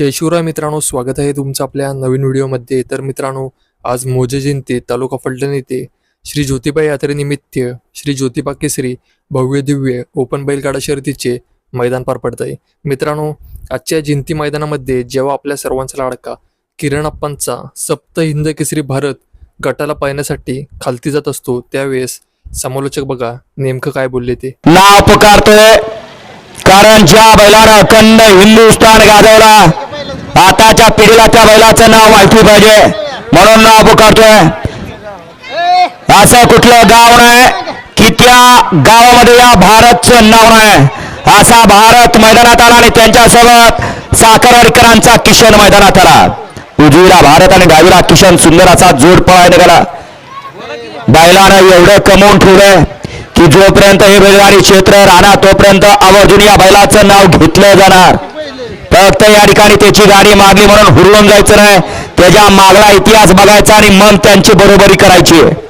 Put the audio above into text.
जयशिवराय मित्रांनो स्वागत आहे तुमचं आपल्या नवीन व्हिडिओमध्ये. तर मित्रांनो आज मोजे जिंते तालुका फलटण येथे श्री ज्योतिबा यात्रेनिमित्त श्री ज्योतिबा केसरी भव्य दिव्य ओपन बैलगाडा शर्यतीचे मैदान पार पडत आहे मित्रांनो आजच्या जिंती मैदानामध्ये जेव्हा आपल्या सर्वांचा लाडका किरण अप्पांचा सप्त हिंद केसरी भारत गटाला पाहण्यासाठी खालती जात असतो त्यावेळेस समालोचक बघा नेमकं काय बोलले ते. ना पुकारतोय. कारण ज्या बैलानं अखंड हिंदुस्थान गाजवला आताच्या पिढीला त्या बैलाचं नाव माहिती पाहिजे. म्हणून नाव पुकारतोय. असं कुठलं गाव नाही की त्या गावामध्ये या भारतचं नाव नाही. असा भारत मैदानात आला आणि त्यांच्यासोबत साखरवाडीकरांचा किशन मैदानात आला. उजवीला भारत आणि डावीला किशन सुंदर असा जोड पळाय गेला बैलानं एवढं कमवून ठेवलंय की जोपर्यंत हे बैलगाडी क्षेत्र राहणार तोपर्यंत आवर्जून या बैलाचं नाव घेतलं जाणार. फक्त या ठिकाणी त्याची गाडी मागली म्हणून हुरळून जायचं नाही. त्याच्या मागला इतिहास बघायचा आणि मग त्यांची बरोबरी करायची आहे.